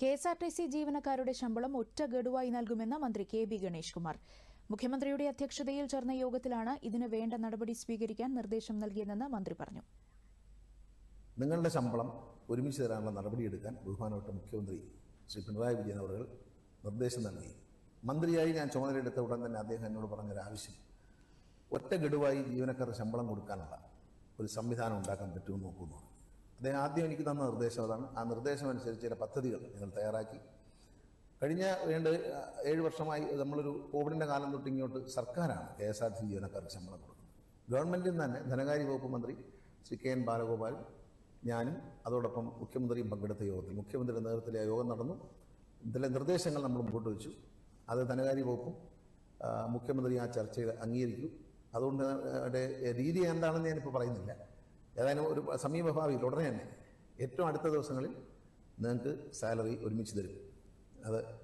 K S R T C ജീവനക്കാരുടെ ശമ്പളം ഒറ്റ ഗഡുവായി നൽകുമെന്ന് മന്ത്രി കെ ബി ഗണേഷ് കുമാർ. മുഖ്യമന്ത്രിയുടെ അധ്യക്ഷതയിൽ ചേർന്ന യോഗത്തിലാണ് ഇതിന് വേണ്ട നടപടി സ്വീകരിക്കാൻ നിർദ്ദേശം നൽകിയതെന്ന് മന്ത്രി പറഞ്ഞു. നിങ്ങളുടെ ശമ്പളം ഒരുമിച്ച് തരാനുള്ള നടപടിയെടുക്കാൻ ബഹുമാനപ്പെട്ട മുഖ്യമന്ത്രി ശ്രീ പിണറായി വിജയൻ അവർ നിർദ്ദേശം നൽകി. മന്ത്രിയായി ഞാൻ ചുമതലയെടുത്ത ഉടൻ തന്നെ അദ്ദേഹം എന്നോട് പറഞ്ഞൊരാവശ്യം ഒറ്റ ഗഡുവായി ജീവനക്കാർക്ക് ശമ്പളം കൊടുക്കാനുള്ള ഒരു സംവിധാനം ഉണ്ടാക്കാൻ പറ്റുമെന്ന് നോക്കുന്നു അദ്ദേഹം ആദ്യം എനിക്ക് തന്ന നിർദ്ദേശം അതാണ്. ആ നിർദ്ദേശം അനുസരിച്ച് ചില പദ്ധതികൾ ഞങ്ങൾ തയ്യാറാക്കി. കഴിഞ്ഞ രണ്ട് ഏഴ് വർഷമായി നമ്മളൊരു കോവിഡിന്റെ കാലം തൊട്ട് ഇങ്ങോട്ട് സർക്കാരാണ് K S R T C ജീവനക്കാർക്ക് ശമ്പളം കൊടുക്കുന്നത്. ഗവൺമെന്റിൽ നിന്ന് തന്നെ ധനകാര്യ വകുപ്പ് മന്ത്രി ശ്രീ കെ എൻ ബാലഗോപാൽ ഞാനും അതോടൊപ്പം മുഖ്യമന്ത്രിയും പങ്കെടുത്ത യോഗത്തിൽ മുഖ്യമന്ത്രിയുടെ നേതൃത്വത്തിൽ ആ യോഗം നടന്നു. ഇതിലെ നിർദ്ദേശങ്ങൾ നമ്മൾ മുമ്പോട്ട് വെച്ചു. അത് ധനകാര്യ വകുപ്പും മുഖ്യമന്ത്രി ആ ചർച്ചയിൽ അംഗീകരിക്കും. അതുകൊണ്ട് രീതി എന്താണെന്ന് ഞാനിപ്പോൾ പറയുന്നില്ല. ഏതായാലും ഒരു സമീപഭാവിയിൽ ഉടനെ തന്നെ ഏറ്റവും അടുത്ത ദിവസങ്ങളിൽ നിങ്ങൾക്ക് സാലറി ഒരുമിച്ച് തരും. അത്